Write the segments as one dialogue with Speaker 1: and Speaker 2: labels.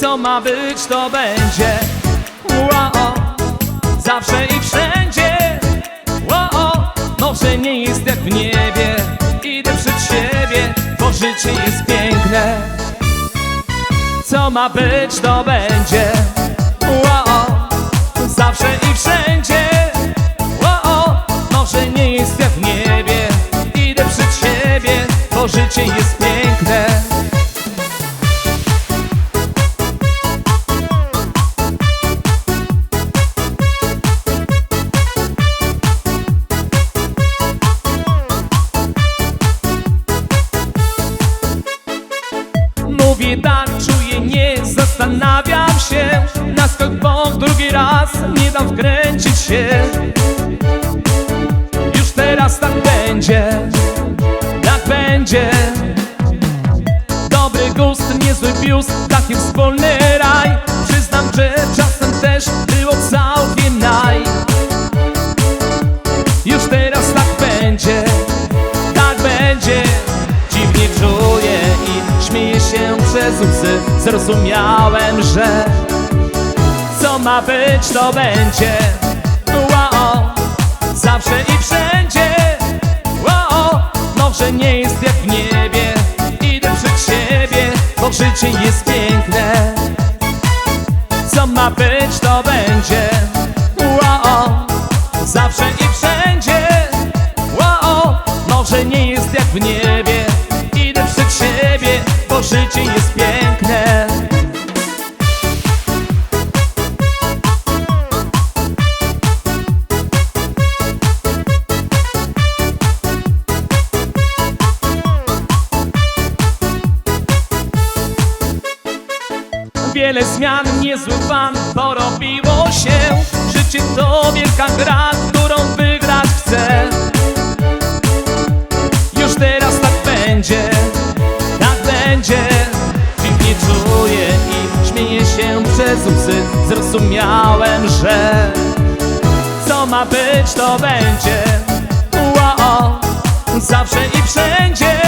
Speaker 1: Co ma być, to będzie. Wow, zawsze i wszędzie. Wow, może nie jest jak w niebie. Idę przed siebie, bo życie jest piękne. Co ma być, to będzie Czuję, nie zastanawiam się Na skok bok drugi raz nie dam wkręcić się. Już teraz tak będzie, tak będzie. Dobry gust, niezły biust, taki wspólny raj. Przyznam, że czasem też było całkiem naj. Już teraz tak będzie, tak będzie. Dziwnie czuję śmieję się przez łzy. Zrozumiałem, że co ma być, to będzie. Wow, Zawsze i wszędzie. Wow, Może nie jest jak w niebie. Idę przed siebie, bo życie jest piękne. Co ma być, to będzie. Wow, Zawsze i wszędzie. Wow, Może nie jest jak w niebie życie jest piękne. Wiele zmian, niezły pan porobiło się. Życie to wielka gra, Zrozumiałem, że co ma być, to będzie. Wow, Zawsze i wszędzie.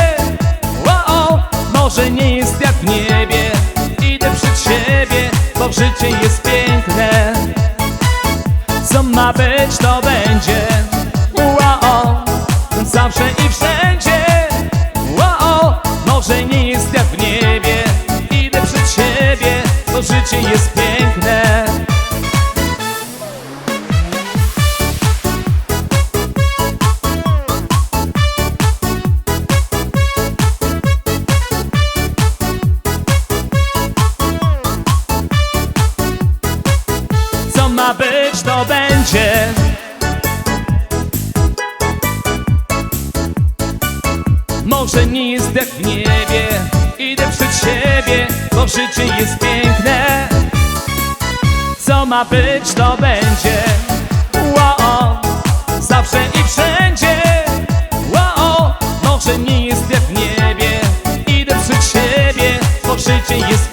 Speaker 1: Wow, Może nie jest jak w niebie. Idę przed siebie, bo życie jest piękne. Co ma być, to będzie życie jest piękne. Co ma być, to będzie. Może nie jak w niebie Idę przed siebie, życie jest piękne. Co ma być, to będzie. Wow, Zawsze i wszędzie. Wow, Może nie jest jak w niebie. Idę przed siebie, bo życie jest